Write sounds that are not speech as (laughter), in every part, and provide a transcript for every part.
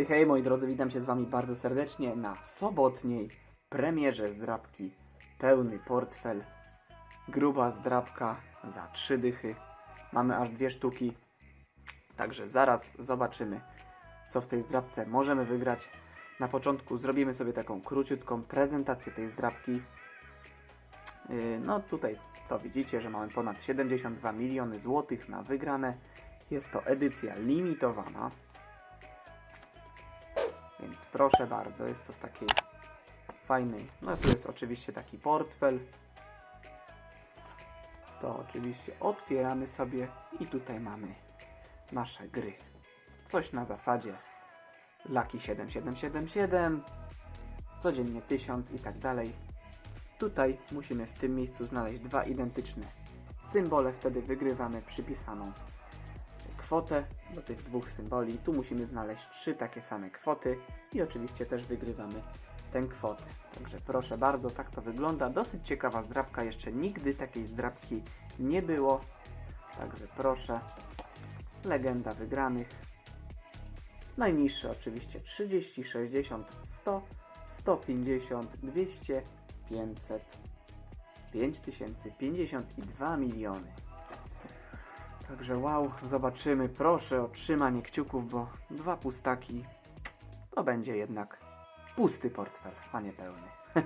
Hej, hej, moi drodzy, witam się z Wami bardzo serdecznie na sobotniej premierze zdrabki. Pełny portfel, gruba zdrabka za trzy dychy. Mamy aż dwie sztuki, także zaraz zobaczymy, co w tej zdrabce możemy wygrać. Na początku zrobimy sobie taką króciutką prezentację tej zdrabki. Yy, No tutaj to widzicie, że mamy ponad 72 miliony złotych na wygrane. Jest to edycja limitowana. Więc proszę bardzo, jest to w takiej fajnej. No tu jest oczywiście taki portfel. To oczywiście otwieramy sobie i tutaj mamy nasze gry. Coś na zasadzie Lucky 7777, codziennie 1000 i tak dalej. Tutaj musimy w tym miejscu znaleźć dwa identyczne symbole, wtedy wygrywamy przypisaną kwotę do tych dwóch symboli. Tu musimy znaleźć trzy takie same kwoty i oczywiście też wygrywamy tę kwotę. Także proszę bardzo, tak to wygląda. Dosyć ciekawa zdrabka, jeszcze nigdy takiej zdrabki nie było. Także proszę, legenda wygranych. Najniższe oczywiście 30, 60, 100, 150, 200, 500, 5000, 52 miliony. Także wow, zobaczymy. Proszę o trzymanie kciuków, bo dwa pustaki to będzie jednak pusty portfel, a nie pełny. (laughs)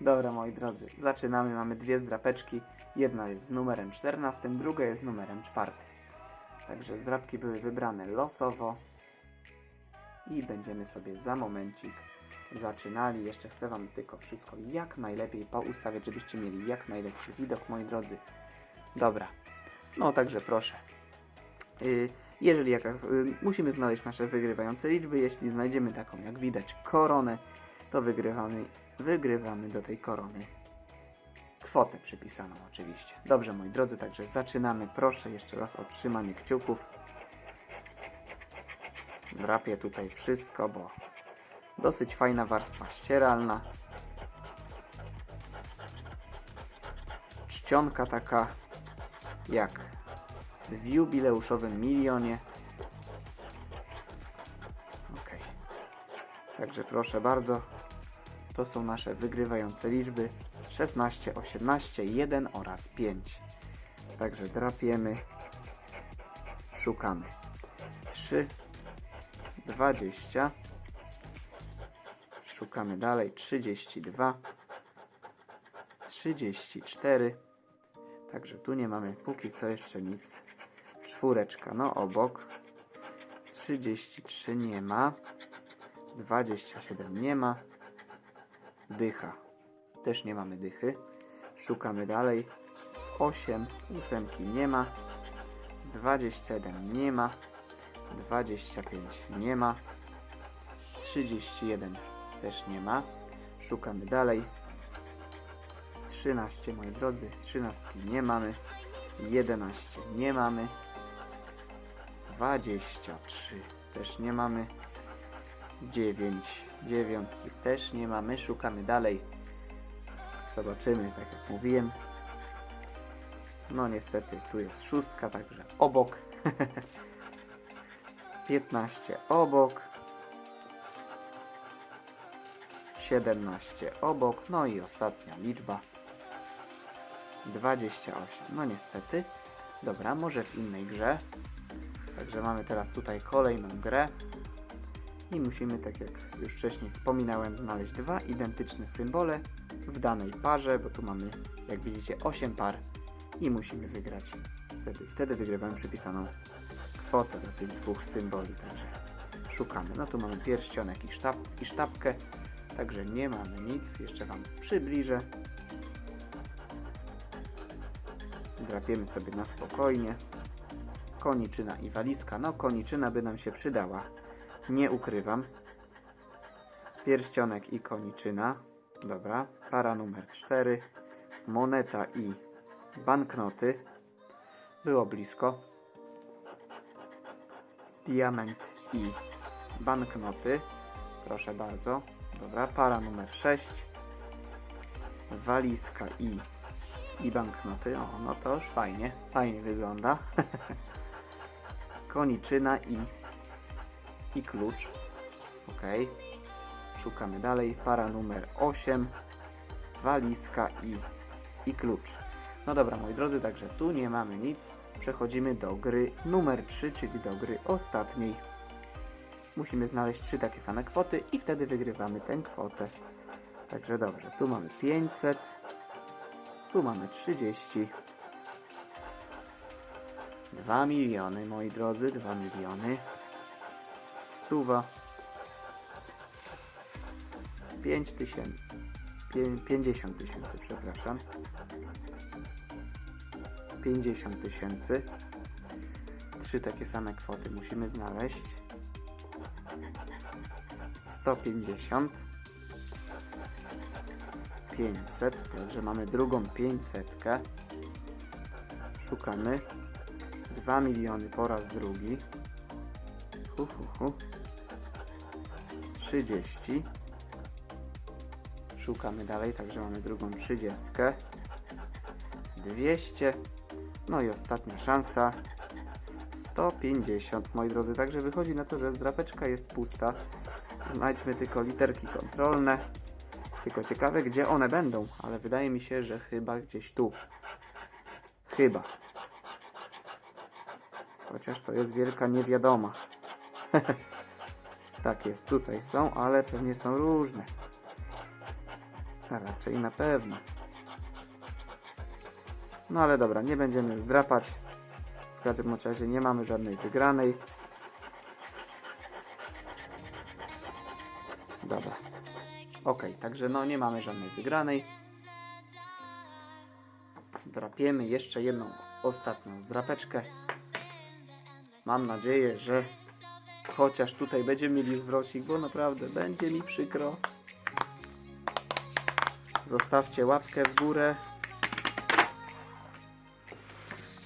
Dobra, moi drodzy, zaczynamy. Mamy dwie zdrapeczki. Jedna jest z numerem 14, druga jest z numerem 4. Także zdrapki były wybrane losowo i będziemy sobie za momencik zaczynali. Jeszcze chcę Wam tylko wszystko jak najlepiej poustawiać, żebyście mieli jak najlepszy widok, moi drodzy. Dobra, no także proszę. Y, Jeżeli jaka, y, musimy znaleźć nasze wygrywające liczby, jeśli znajdziemy taką jak widać koronę, to wygrywamy, wygrywamy do tej korony kwotę przypisaną oczywiście. Dobrze moi drodzy, także zaczynamy. Proszę jeszcze raz o trzymanie kciuków. Drapię tutaj wszystko, bo dosyć fajna warstwa ścieralna. Czcionka taka jak w jubileuszowym milionie. Ok. Także proszę bardzo. To są nasze wygrywające liczby 16, 18, 1 oraz 5. Także drapiemy. Szukamy. 3, 20. Szukamy dalej. 32, 34. Także tu nie mamy póki co jeszcze nic. Czwóreczka, no obok. 33 nie ma. 27 nie ma. Dycha. Też nie mamy dychy. Szukamy dalej. 8, ósemki nie ma. 21 nie ma. 25 nie ma. 31 też nie ma. Szukamy dalej. 13 moi drodzy, 13 nie mamy, 11 nie mamy, 23 też nie mamy, 9 dziewiątki też nie mamy, szukamy dalej. Zobaczymy, tak jak mówiłem. No niestety tu jest szóstka, także obok. (laughs) 15 obok. 17 obok, no i ostatnia liczba 28. No niestety. Dobra, może w innej grze. Także mamy teraz tutaj kolejną grę. I musimy, tak jak już wcześniej wspominałem, znaleźć dwa identyczne symbole w danej parze, bo tu mamy, jak widzicie, 8 par i musimy wygrać. Wtedy, wtedy wygrywamy przypisaną kwotę do tych dwóch symboli. Także szukamy. No tu mamy pierścionek i, sztab, i sztabkę. Także nie mamy nic. Jeszcze Wam przybliżę. Drapiemy sobie na spokojnie. Koniczyna i walizka. No, koniczyna by nam się przydała. Nie ukrywam. Pierścionek i koniczyna. Dobra. Para numer 4. Moneta i banknoty. Było blisko. Diament i banknoty. Proszę bardzo. Dobra. Para numer 6. Walizka i i banknoty. O, no to już fajnie, fajnie wygląda. Koniczyna i, i klucz. Ok. Szukamy dalej. Para numer 8. Walizka i, i klucz. No dobra, moi drodzy, także tu nie mamy nic. Przechodzimy do gry numer 3, czyli do gry ostatniej. Musimy znaleźć trzy takie same kwoty i wtedy wygrywamy tę kwotę. Także dobrze, tu mamy 500, tu mamy 30. 2 miliony, moi drodzy, 2 miliony. Stuwa. 5 tysięcy. 50 tysięcy, przepraszam. 50 tysięcy. Trzy takie same kwoty musimy znaleźć. 150. 500. Także mamy drugą 500. Szukamy. 2 miliony po raz drugi. Hu, hu, hu. 30. Szukamy dalej, także mamy drugą 30. 200. No i ostatnia szansa. 150, moi drodzy. Także wychodzi na to, że zdrapeczka jest pusta. Znajdźmy tylko literki kontrolne. Tylko ciekawe, gdzie one będą, ale wydaje mi się, że chyba gdzieś tu. Chyba. Chociaż to jest wielka niewiadoma. (laughs) tak jest, tutaj są, ale pewnie są różne. A raczej na pewno. No ale dobra, nie będziemy już drapać. W każdym razie nie mamy żadnej wygranej. Ok, także no nie mamy żadnej wygranej. Drapiemy jeszcze jedną ostatnią drapeczkę. Mam nadzieję, że chociaż tutaj będziemy mieli zwrocik, bo naprawdę będzie mi przykro. Zostawcie łapkę w górę.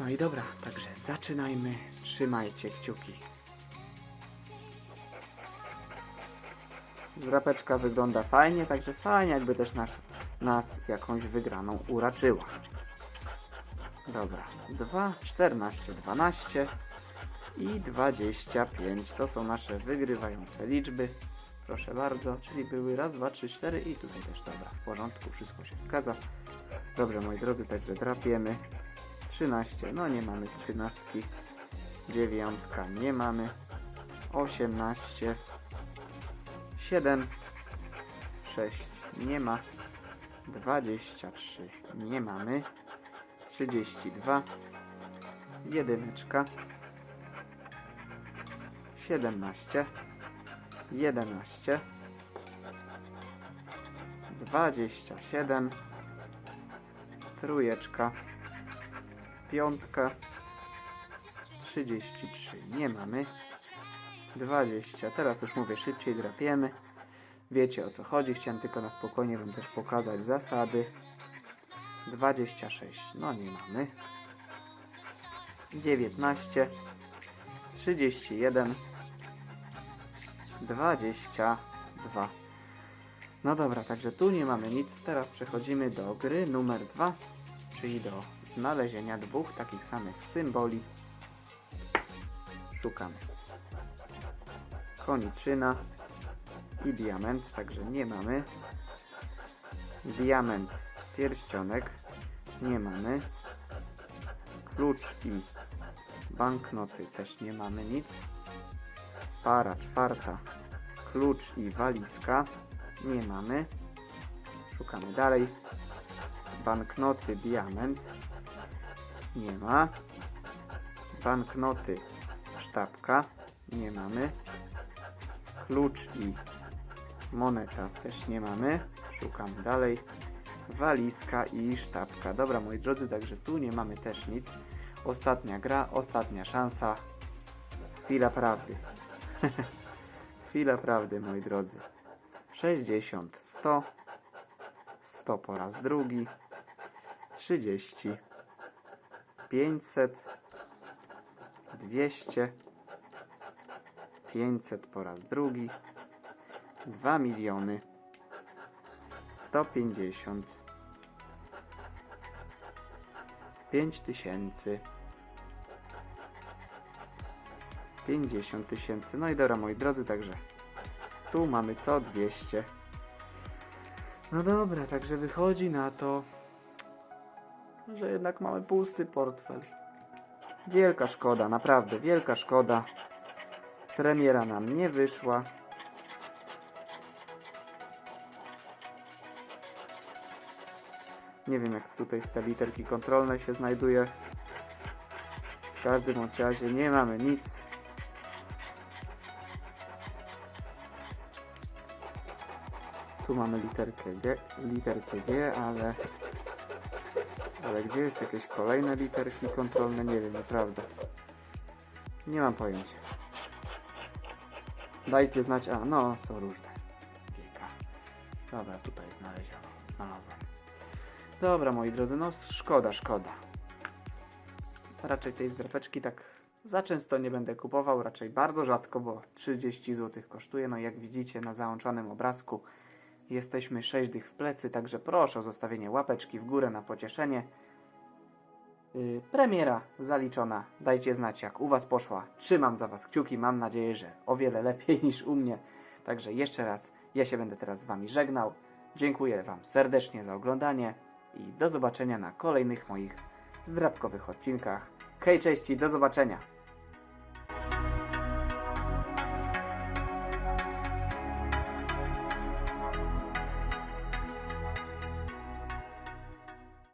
No i dobra, także zaczynajmy. Trzymajcie kciuki. Zdrapeczka wygląda fajnie, także fajnie jakby też nas, nas jakąś wygraną uraczyła. Dobra, 2, 14, 12 i 25 to są nasze wygrywające liczby. Proszę bardzo, czyli były raz, dwa, trzy, cztery i tutaj też dobra, w porządku, wszystko się zgadza. Dobrze, moi drodzy, także drapiemy. 13, no nie mamy trzynastki. Dziewiątka nie mamy. 18, 7, 6 nie ma. 23 nie mamy. 32, jedyneczka. 17, 11, 27, trójeczka, piątka, 33 nie mamy, 20, teraz już mówię szybciej drapiemy, wiecie o co chodzi, chciałem tylko na spokojnie Wam też pokazać zasady, 26, no nie mamy, 19, 31, 22. No dobra, także tu nie mamy nic. Teraz przechodzimy do gry numer 2, czyli do znalezienia dwóch takich samych symboli. Szukamy. Koniczyna i diament, także nie mamy. Diament, pierścionek, nie mamy. Klucz i banknoty też nie mamy nic. Para czwarta, klucz i walizka. Nie mamy. Szukamy dalej. Banknoty, diament. Nie ma. Banknoty, sztabka. Nie mamy. Klucz i moneta też nie mamy. Szukamy dalej. Walizka i sztabka. Dobra, moi drodzy, także tu nie mamy też nic. Ostatnia gra, ostatnia szansa. Chwila prawdy. (laughs) Chwila prawdy, moi drodzy. 60, 100, 100 po raz drugi, 30, 500, 200, 500 po raz drugi, 2 miliony, 150, 5 tysięcy, 50 tysięcy. No i dobra, moi drodzy, także Tu mamy co? 200. No dobra, także wychodzi na to, że jednak mamy pusty portfel. Wielka szkoda, naprawdę wielka szkoda. Premiera nam nie wyszła. Nie wiem jak tutaj te literki kontrolne się znajduje. W każdym razie nie mamy nic. Tu mamy literkę G, literkę G, ale ale gdzie jest jakieś kolejne literki kontrolne? Nie wiem, naprawdę. Nie mam pojęcia. Dajcie znać. A, no, są różne. Gieka. Dobra, tutaj znaleziono. Znalazłem. Dobra, moi drodzy, no szkoda, szkoda. Raczej tej zdrapeczki tak za często nie będę kupował, raczej bardzo rzadko, bo 30 zł kosztuje. No jak widzicie na załączonym obrazku jesteśmy 6 dych w plecy, także proszę o zostawienie łapeczki w górę na pocieszenie. Yy, premiera zaliczona. Dajcie znać, jak u Was poszła. Trzymam za Was kciuki. Mam nadzieję, że o wiele lepiej (laughs) niż u mnie. Także jeszcze raz, ja się będę teraz z Wami żegnał. Dziękuję Wam serdecznie za oglądanie i do zobaczenia na kolejnych moich zdrabkowych odcinkach. Hej, cześć i do zobaczenia!